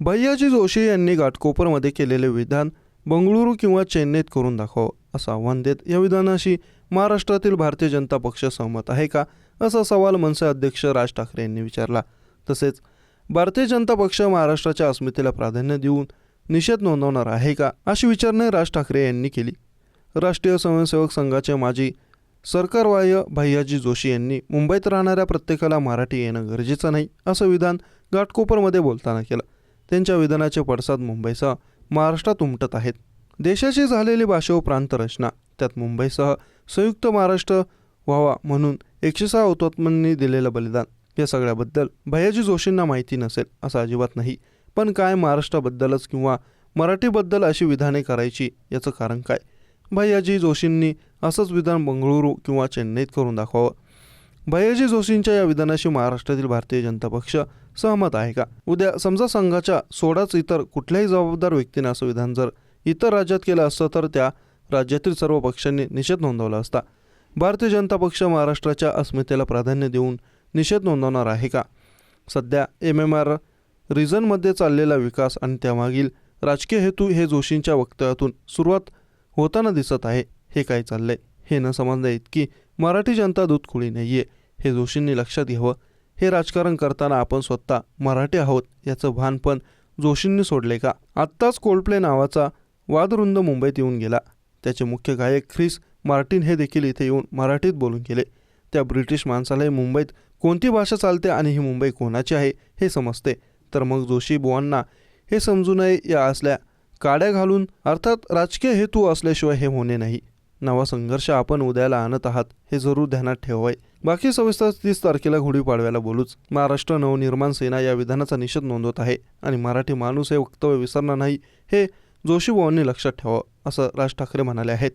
भैयाजी जोशी यांनी घाटकोपरमध्ये केलेले विधान बंगळुरू किंवा चेन्नईत करून दाखवावं असं आव्हान देत या विधानाशी महाराष्ट्रातील भारतीय जनता पक्ष सहमत आहे का असा सवाल मनसे अध्यक्ष राज ठाकरे यांनी विचारला. तसेच भारतीय जनता पक्ष महाराष्ट्राच्या अस्मितेला प्राधान्य देऊन निषेध नोंदवणार आहे का अशी विचारणा राज ठाकरे यांनी केली. राष्ट्रीय स्वयंसेवक संघाचे माजी सरकारवाह्य भैयाजी जोशी यांनी मुंबईत राहणाऱ्या प्रत्येकाला मराठी येणं गरजेचं नाही असं विधान घाटकोपरमध्ये बोलताना केलं. त्यांच्या विधानाचे पडसाद मुंबईसह महाराष्ट्रात उमटत आहेत. देशाची झालेली भाषा व प्रांत रचना. त्यात मुंबईसह संयुक्त महाराष्ट्र व्हावा म्हणून एकशे सहा हुतात्म्यांनी दिलेलं बलिदान. या सगळ्याबद्दल भैयाजी जोशींना माहिती नसेल असं अजिबात नाही. पण काय महाराष्ट्राबद्दलच किंवा मराठीबद्दल अशी विधाने करायची याचं कारण काय? भैयाजी जोशींनी असंच विधान बंगळुरू किंवा चेन्नईत करून दाखवावं. भैयाजी जोशींच्या या विधानाशी महाराष्ट्रातील भारतीय जनता पक्ष सहमत आहे का? उद्या समजा संघाच्या सोडाच इतर कुठल्याही जबाबदार व्यक्तीने असं विधान जर इतर राज्यात केलं असतं तर त्या राज्यातील सर्व पक्षांनी निषेध नोंदवला असता. भारतीय जनता पक्ष महाराष्ट्राच्या अस्मितेला प्राधान्य देऊन निषेध नोंदवणार आहे का? सध्या एम एम आर रिजनमध्ये चाललेला विकास आणि त्यामागील राजकीय हेतू हे जोशींच्या वक्तव्यातून सुरुवात होताना दिसत आहे. हे काय चाललंय? हे न समजण्या इतकी मराठी जनता दूध खुळी नाहीये. हे जोशींनी लक्षात घ्यावं. हे राजकारण करताना आपण स्वतः मराठी आहोत याचं भान पण जोशींनी सोडले का? आत्ताच कोल्डप्ले नावाचा वादरुंद मुंबईत येऊन गेला. त्याचे मुख्य गायक ख्रिस मार्टिन हे देखील इथे येऊन मराठीत बोलून गेले. त्या ब्रिटिश माणसालाही मुंबईत कोणती भाषा चालते आणि ही मुंबई कोणाची आहे हे समजते. तर मग जोशी बुवांना हे समजू नये या असल्या काड्या घालून अर्थात राजकीय हेतू असल्याशिवाय हे होणे नाही. नवा संघर्ष आपण उद्याला आणत आहात हे जरूर ध्यानात ठेवावे. बाकी सविस्तर तीस तारखेला गुढीपाडव्याला बोलूच महाराष्ट्र नवनिर्माण सेना या विधानाचा निषेध नोंदवत आहे आणि मराठी माणूस हे वक्तव्य विसरणार नाही हे जोशी लक्षात ठेवावं असं राज ठाकरे म्हणाले आहेत.